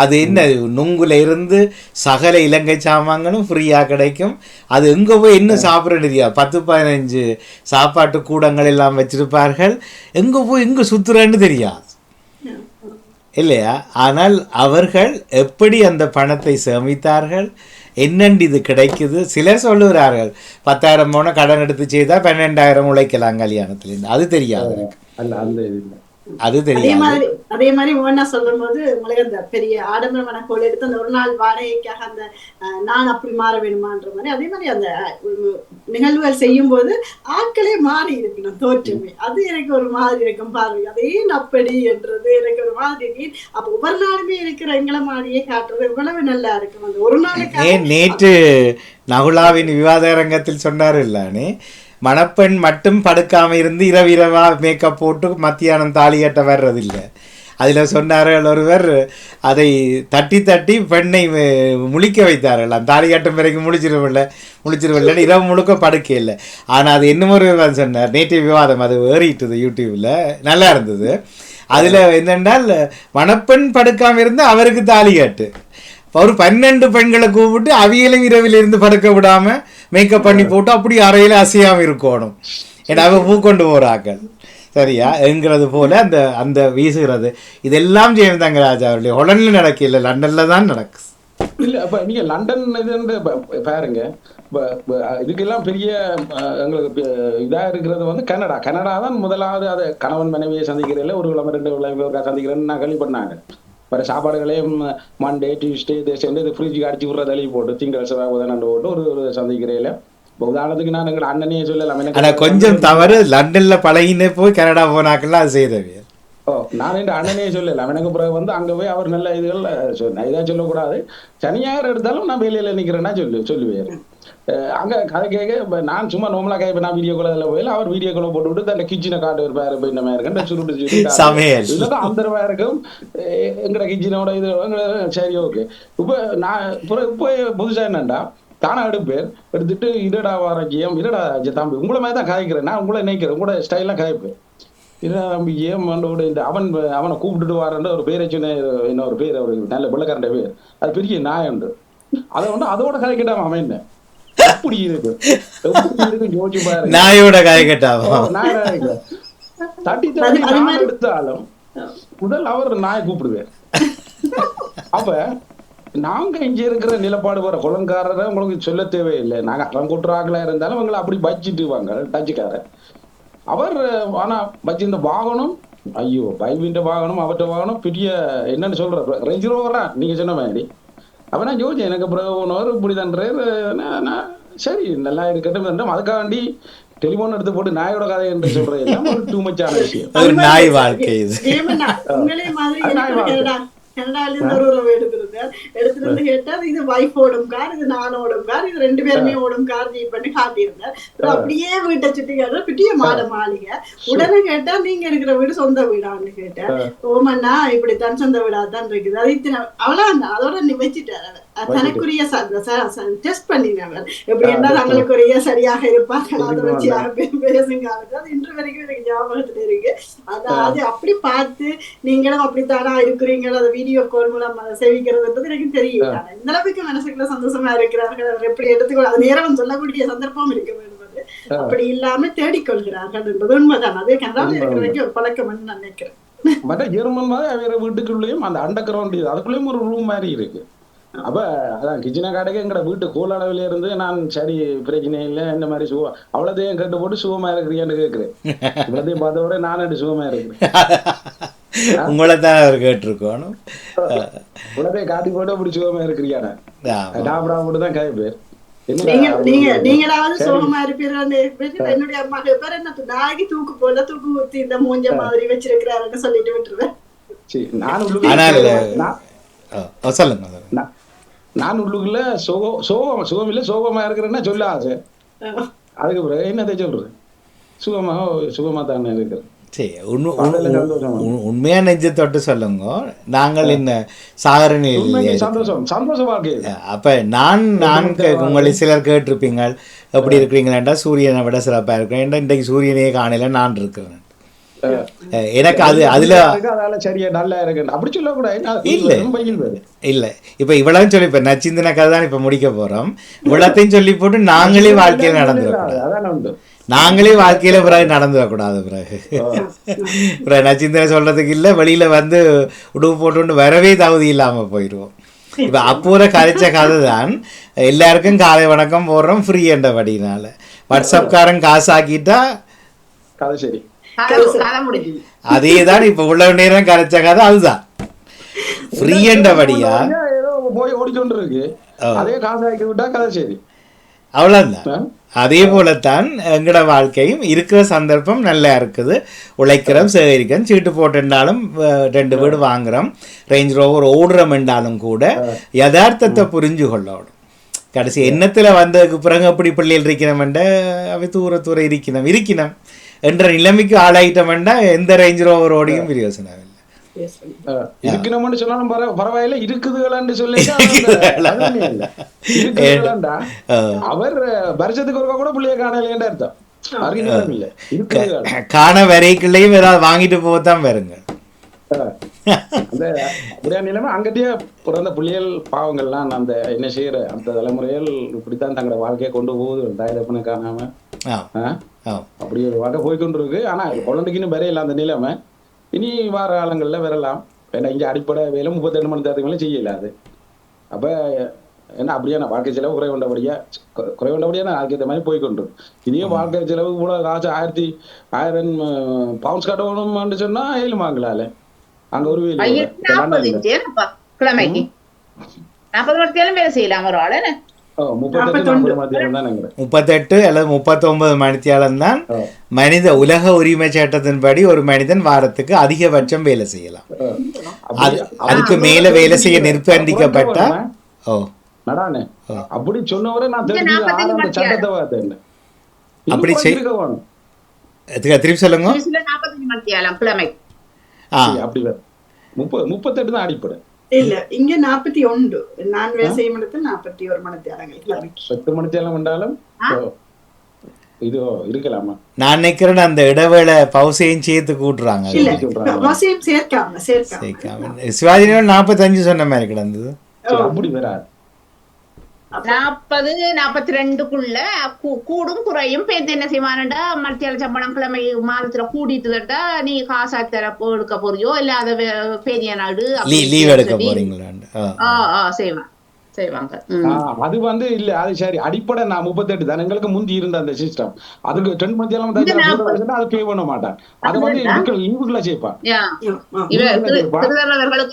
[SPEAKER 1] அது என்ன நுங்குல இருந்து சகல இலங்கை சாமான்களும் ஃப்ரீயாக கிடைக்கும். அது எங்கே போய் என்ன சாப்பிட தெரியாது பத்து பதினஞ்சு சாப்பாட்டு கூடங்கள் எல்லாம் வச்சிருப்பார்கள். எங்கே போய் எங்கே சுற்றுறேன்னு தெரியாது. இல்லையா? ஆனால் அவர்கள் எப்படி அந்த பணத்தை சேமித்தார்கள்? என்னென்று இது கிடைக்குது? சிலர் சொல்லுகிறார்கள் பத்தாயிரம் போன கடன் எடுத்து செய்தால் பன்னெண்டாயிரம் உழைக்கலாம் கல்யாணத்துலேருந்து அது தெரியாது எனக்கு. அது
[SPEAKER 5] மாதிரி அதே மாதிரி ஓனா சொல்லும் போது உங்களுக்கு அந்த பெரிய ஆடம்பரமான கோல் எடுத்து அந்த ஒரு நாள் வாடகைக்காக அந்த நான் அப்படி மாற வேணுமான்ற மாதிரி அதே மாதிரி அந்த நிகழ்வுகள் செய்யும் போது ஆட்களே மாறி இருக்கணும் தோற்றமே. அது எனக்கு ஒரு மாதிரி இருக்கும் பார்வை அதே அப்படி என்றது எனக்கு ஒரு மாதிரி இருக்கு அப்ப ஒவ்வொரு நாளுமே இருக்கிற எங்களை மாதிரியே காட்டுறது எவ்வளவு நல்லா இருக்கும். அந்த ஒரு நாளுக்காக
[SPEAKER 1] ஏன் நேற்று நகுலாவின் விவாத அரங்கத்தில் சொன்னார் இல்லானே மணப்பெண் மட்டும் படுக்காம இருந்து இரவு இரவா மேக்கப் போட்டு மத்தியானம் தாலி கட்ட வர்றதில்லை. அதில் சொன்னார்கள் ஒருவர் அதை தட்டி தட்டி பெண்ணை முழிக்க வைத்தார்களாம் தாலி கட்டும் பிறகு முழிச்சிருவில்ல முழிச்சிருவில்ல இரவு முழுக்க படுக்கே இல்லை. ஆனால் அது இன்னும் ஒரு விவாதம் சொன்னார். நேற்று விவாதம் அது ஏறிட்டுது யூடியூப்பில் நல்லா இருந்தது. அதில் என்னென்றால் மணப்பெண் படுக்காமல் இருந்து அவருக்கு தாலி கட்டு. ஒரு பன்னெண்டு பெண்களை கூப்பிட்டு அவியலும் இரவில் இருந்து படுக்க விடாமல் மேக்கப் பண்ணி போட்டு அப்படி அறையில அசையாம இருக்கணும். ஏன்னா அவ பூ கொண்டு போறாக்கள் சரியா? என்கிறது போல அந்த அந்த வீசுகிறது. இதெல்லாம் ஜெயந்தங்கராஜ் அவருடைய உடனே நடக்கல லண்டன்ல தான் நடக்குது
[SPEAKER 3] இல்ல அப்ப நீங்க லண்டன் ப- பாருங்க. இதுக்கெல்லாம் பெரிய எங்களுக்கு இதா இருக்கிறது வந்து கனடா. கனடா தான் முதலாவது அதை கணவன் மனைவியை சந்திக்கிறதுல ஒரு கிழமை ரெண்டு கிழமை சந்திக்கிறேன்னு நான் கேள்விப்பட்டாங்க வேற சாப்பாடுகளையும் மண்டே டியூஸ்டே சேர்ந்து இது ஃப்ரிட்ஜுக்கு அடிச்சு விடுற தள்ளி போட்டு திங்கள் செவ்வாய் புதன் போட்டு ஒரு ஒரு சந்திக்கிறதுல இப்போ உதாரணத்துக்கு நான் எங்க அண்ணனையே சொல்லலாம் எனக்கு
[SPEAKER 1] ஆனா கொஞ்சம் தவறு லண்டன்ல பழகினே போய் கனடா போனாக்கெல்லாம் அது
[SPEAKER 3] ஓ நான் என் அண்ணனே சொல்லலாம். எனக்கு பிறகு வந்து அங்க போய் அவர் நல்ல இதுகள் சொ- நான் இதா சொல்லக்கூடாது. சனியார் எடுத்தாலும் நான் வேலையில நிக்கிறேன்னா சொல்லு சொல்லுவேன். அங்க கதை கேட்க நான் சும்மா நோமலா கை நான் வீடியோ கால போயில அவர் வீடியோ கால போட்டு விட்டு அந்த கிச்சனை காட்டு ஒரு பேர் இந்த மாதிரி இருக்கு சுருட்டு சுருட்டு
[SPEAKER 1] சமையல்.
[SPEAKER 3] இதுதான் அந்த ரூபாய் இருக்கும் எங்கட கிச்சனோட இது சரி ஓகே இப்ப நான் இப்போ புதுசா என்னண்டா தானா எடுப்பேன். எடுத்துட்டு இடடா வாரக்கியம் இடடா தம்பி? உங்களை மாதிரி தான் காய்க்கிறேன் நான் உங்களை நினைக்கிறேன். உங்களோட ஸ்டைலாம் காய்ப்பேன் இல்லை தம்பி ஏன் மண்டோட இந்த அவன் அவனை கூப்பிட்டுட்டு வாரன்ற ஒரு பேரை சொன்ன என்ன ஒரு பேர் ஒரு நல்ல வெள்ளக்காரண்ட பேர். அது பெரிய நாய் உண்டு அதை வந்து அதோட கதைக்கிட்டாம அவன் என்ன? எப்படி இருக்கு எப்படி இருக்கு யோசிச்சு பாருங்க
[SPEAKER 1] நாயோட
[SPEAKER 3] நாய்க்கு. தட்டி தட்டி நான் எடுத்தாலும் முதல் அவர் நாயை கூப்பிடுவேன். அப்ப நாங்க இங்க இருக்கிற நிலப்பாடு வர குளங்காரரை உங்களுக்கு சொல்ல தேவையில்லை. நாங்க அறங்கொட்டுறாங்களா இருந்தாலும் அவங்களை அப்படி வச்சிட்டு வாங்க டச்சுக்காரர் அவர் ஆனா வச்சிருந்த வாகனம் ஐயோ பைபின்ற வாகனம் அவர்கிட்ட வாகனம் பெரிய என்னன்னு சொல்ற ரேஞ்ச் ரோவரா நீங்க சொன்ன மாதிரி. அப்ப நான் யோசிச்சேன் எனக்கு பிறகு போனவர் இப்படி தன்றாரு நான் நான் சரி நல்லா இருக்கட்டும் என்றும் அதுக்காண்டி டெலிபோன் எடுத்து போட்டு நாயோட கதை என்று சொல்றது எல்லாம் ஒரு டூ மச்சான விஷயம்.
[SPEAKER 1] ஒரு நாய் வாழ்க்கை இது.
[SPEAKER 5] ஏமண்ணா, உங்களே மாதிரி
[SPEAKER 3] அது
[SPEAKER 5] எனக்கு
[SPEAKER 3] நாய்
[SPEAKER 5] கனடா கனடால இருந்து ஒரு உறவு எடுத்திருந்தார். எடுத்துட்டு வந்து கேட்டா இது வைஃப் ஓடும் கார் இது நான் ஓடும் கார் இது ரெண்டு பேருமே ஓடும் கார் ஜீப் பண்ணி காட்டியிருந்தார். அப்படியே வீட்டை சுத்தி கேட்டா பெரிய மாட மாளிகை. உடனே கேட்டா நீங்க இருக்கிற வீடு சொந்த வீடான்னு கேட்டேன். ஓமண்ணா இப்படித்தான் சொந்த வீடா தான் இருக்குது. அது இத்தனை அதோட நீ வச்சுட்டாரு அதை தனக்குரிய டெஸ்ட் பண்ணினவர் எப்படி என்றால் தங்களுக்குரிய சரியாக இருப்பார்கள் அதை வச்சு பேசுங்க அது இன்று வரைக்கும் எனக்கு ஞாபகத்துல இருக்கு. அதாவது அப்படி பார்த்து நீங்களும் அப்படித்தானா இருக்கிறீங்க அதை வீடியோ கால் மூலம் சேவிக்கிறதுன்றது எனக்கு தெரியும் ஆனா இந்த அளவுக்கு மனசுக்குள்ள சந்தோஷமா இருக்கிறார்கள். அவர் எப்படி எடுத்துக்கொள்ள அது நேரம் சொல்லக்கூடிய சந்தர்ப்பம் இருக்க வேண்டும். அப்படி இல்லாம தேடிக்கொள்கிறார்கள் என்பது உண்மைதான். அது கனடாவில் இருக்கிறவங்க ஒரு பழக்கம் நான் நினைக்கிறேன்.
[SPEAKER 3] மற்ற ஜெர்மன் வீட்டுக்குள்ளேயும் அந்த அண்டர் கிரவுண்ட் அதுக்குள்ளேயும் ஒரு ரூம் மாதிரி இருக்கு. அப்ப அதான் கிச்சனை கடைக்கு எங்கட வீட்டு கோலளவுல இருந்து நான் சரி பிரச்சனை இல்லை இந்த மாதிரி சுக அவ்வளோதையும் கேட்டு போட்டு சுகமா இருக்கிறியான்னு கேட்கிறேன் இவ்வளோதையும் பார்த்த விட நான் சுகமா இருக்கிறேன்?
[SPEAKER 1] உங்களை தான் அவர் கேட்டிருக்கணும்.
[SPEAKER 3] இவ்வளோதையும் காட்டி போட்டு அப்படி சுகமா இருக்கிறியானே
[SPEAKER 1] ஆமா.
[SPEAKER 3] டாப்டா போட்டு தான் கேட்பேன்.
[SPEAKER 5] நீங்க நீங்க நீங்களாவது சோகமா இருப்பீர்கள் என்னுடைய அம்மா பேர் என்ன? நாளைக்கு தூக்கு போல தூக்கு ஊத்தி இந்த மூஞ்ச மாதிரி வச்சிருக்கிறாருன்னு சொல்லிட்டு விட்டுருவேன்.
[SPEAKER 3] நான்
[SPEAKER 1] சொல்லுங்க.
[SPEAKER 3] நான்- உள்ளுக்குள்ள சோகம் சோகம் சுகம் இல்ல சோகமா இருக்கிறேன்னா சொல்ல ஆசை. அதுக்கு பிறகு என்னத்தை சொல்றது? சுகமா சுகமா தானே இருக்கிறேன்
[SPEAKER 1] சரி உண்மையா நெஞ்ச தொட்டு சொல்லுங்க. நாங்கள் இந்த சாகர
[SPEAKER 3] உண்மைக்கு
[SPEAKER 1] நிலையில்
[SPEAKER 3] சந்தோஷம் சந்தோஷ வாழ்க்கை
[SPEAKER 1] அப்ப நான் நான் உங்களை சிலர் கேட்டிருப்பீங்க எப்படி இருக்கிறீங்களா சூரியனை விட சிறப்பா இருக்கிறேன் இன்றைக்கு சூரியனையே காணல நான் இருக்கிறேன். எனக்கு அது அதுல
[SPEAKER 3] சரியா நல்லா இருக்கு. அப்படி சொல்லக்கூடாது
[SPEAKER 1] இல்ல. இல்ல. இப்ப இவ்வளவு சொல்லி இப்ப நச்சிந்தின கதை தான் இப்ப முடிக்க போறோம். இவ்வளத்தையும் சொல்லி போட்டு நாங்களே வாழ்க்கையில நடந்துடக்கூடாது நாங்களே வாழ்க்கையில பிறகு நடந்துடக்கூடாது பிறகு. பிறகு நச்சிந்தனை சொல்றதுக்கு இல்ல வெளியில வந்து உடுப்பு போட்டு வரவே தகுதி இல்லாம போயிடுவோம் இப்ப அப்பூர கதைச்ச கதை தான். எல்லாருக்கும் காலை வணக்கம் போடுறோம் ஃப்ரீ என்றபடினால. வாட்ஸ்அப்காரன் காசு ஆக்கிட்டா
[SPEAKER 3] கதை சரி.
[SPEAKER 1] அதே தான் இப்ப உள்ள நேரம் கரைச்ச கதை அதுதான். ஃப்ரீ என்றபடியா?
[SPEAKER 3] ஏதோ போய் ஓடிக்கொண்டு இருக்கு அதே காசு ஆக்கி விட்டா கதை சரி
[SPEAKER 1] அவ்வளவுதான்.
[SPEAKER 3] ஆ?
[SPEAKER 1] அதே போலத்தான் எங்கட வாழ்க்கையும் இருக்கிற சந்தர்ப்பம் நல்லா இருக்குது. உழைக்கிறோம் சேகரிக்கிறோம் சீட்டு போட்டுட்டாலும் அஹ், ரெண்டு வீடு வாங்குறோம். ரேஞ்ச் ரோவர் ஓடுறோம் என்றாலும் கூட யதார்த்தத்தை புரிஞ்சு கொள்ளணும் கடைசி எண்ணத்துல வந்ததுக்கு பிறகு அப்படி பிள்ளைகள் இருக்கணுமெண்ட அவை தூர தூர இருக்கணும் இருக்கணும் என்ற நிலைமைக்கு ஆளாயிட்டோம்னா எந்த ரேஞ்ச் ரோவர் ஓடியும் பிரயோசனம் இல்லை
[SPEAKER 3] இருக்கணும்னு சொன்னாலும் பரவ- பரவாயில்ல இருக்குதுகளான்னு சொல்லி அவர் வருஷத்துக்கு ஒருக்கா கூட பிள்ளைய காணலைன்ற அர்த்தம்
[SPEAKER 1] காண வரைக்குள்ளேயும் ஏதாவது வாங்கிட்டு போகத்தான் வருங்க
[SPEAKER 3] அஹ், அந்த அப்படியா நிலைமை அங்கட்டே பிறந்த பிள்ளைகள் பாவங்கள்லாம் அந்த என்ன செய்யற அந்த தலைமுறைகள் இப்படித்தான் தங்களோட வாழ்க்கையை கொண்டு போகுது தாய் காணாம அப்படி ஒரு வாழ்க்கை போய்க்கொண்டு இருக்கு ஆனா குழந்தைக்கு இன்னும் வரையில அந்த நிலைமை. இனி வார காலங்கள்ல வரலாம். ஏன்னா இங்க அடிப்படை வேலை முப்பத்தெட்டு மணி நேரத்துக்கு மேலே செய்யல அது. அப்ப என்ன அப்படியான வாழ்க்கை செலவு குறை கொண்டபடியா கு- குறை கொண்டபடியா நான் அதுக்கேற்ற மாதிரி போய்க்கொண்டு இனியும் வாழ்க்கை செலவு கூட காசு ஆயிரத்தி ஆயிரம் பவுன்ஸ் கட்டணும்னு சொன்னா ஏழு வாங்கலால அங்க ஒரு. இப்ப
[SPEAKER 4] நாற்பது நாற்பது வேலை செய்யலாம் ஒரு ஆள்
[SPEAKER 3] முப்பத்தெட்டு
[SPEAKER 1] அல்லது முப்பத்தொன்பது மணித்தியாலம் தான். மனித உலக உரிமை சட்டத்தின்படி ஒரு மனிதன் வாரத்துக்கு அதிகபட்சம் வேலை செய்யலாம். அது அதுக்கு மேல வேலை செய்ய நிர்பந்திக்கப்பட்டா? ஓ.
[SPEAKER 3] அப்படி சொன்னவரை நான் தெரிஞ்சு
[SPEAKER 1] அப்படி
[SPEAKER 3] இன்னும்
[SPEAKER 1] செய்-
[SPEAKER 3] இருக்க வேணும்.
[SPEAKER 1] இதுக்கு திருப்பி சொல்லுங்க?
[SPEAKER 3] முப்பத்தெட்டு தான் அடிப்படை.
[SPEAKER 5] இல்ல இங்க நாற்பத்தி ஒன்று. நான் வேலை செய்யும் இடத்தில் நாற்பத்தி ஒரு மணி தேரங்கள்
[SPEAKER 3] பத்து மணித்தேலம் வந்தாலும் ஓ, இது இருக்கலாமா?
[SPEAKER 1] நான் நினைக்கிறேன் அந்த இடைவேளை பவுசையும் சேர்த்து கூட்டுறாங்க.
[SPEAKER 5] சேர்க்காம சேர்க்காம.
[SPEAKER 1] சேர்க்காம. சிவாஜி நாற்பத்தஞ்சு சொன்ன மாதிரி கிடந்தது.
[SPEAKER 3] அப்படி வராது.
[SPEAKER 4] நாற்பது நாற்பத்தி ரெண்டுக்குள்ள கூ- கூடும் குறையும். பேருந்து என்ன செய்வானுண்டா? மத்தியால சம்பளம் கிழமை மாதத்துல கூடிட்டுதட்டா நீ காசா தர எடுக்க போறியோ? இல்ல அத பெரிய நாடு செய்வான் செய்வாங்க.
[SPEAKER 3] அது வந்து இல்ல அது சரி. அடிப்படை நான் முப்பத்தெட்டு தான் எங்களுக்கு முந்தி இருந்த அந்த சிஸ்டம் அதுக்கு டென்
[SPEAKER 4] இந்த நாற்பது.
[SPEAKER 3] அது பே பண்ண மாட்டான். அதை வந்து. லீவுக்குள்ள சேர்ப்பான்.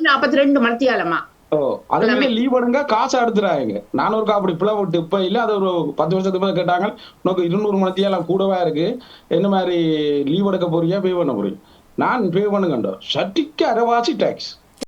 [SPEAKER 4] நாற்பத்தி ரெண்டு மத்தியாலமா
[SPEAKER 3] ஓ அது வந்து லீவ் எடுங்க காசு எடுத்துறாங்க நானூறுக்கா அப்படி விட்டு இப்ப இல்ல அது ஒரு பத்து வருஷத்துக்கு மேல கேட்டாங்க உனக்கு இருநூறு மணித்தியாலம் கூடவா இருக்கு? என்ன மாதிரி லீவ் எடுக்க போறியா பே பண்ண போறீங்க? நான் பே பண்ணுங்கண்டோ சட்டிக்கு அரைவாசி டாக்ஸ்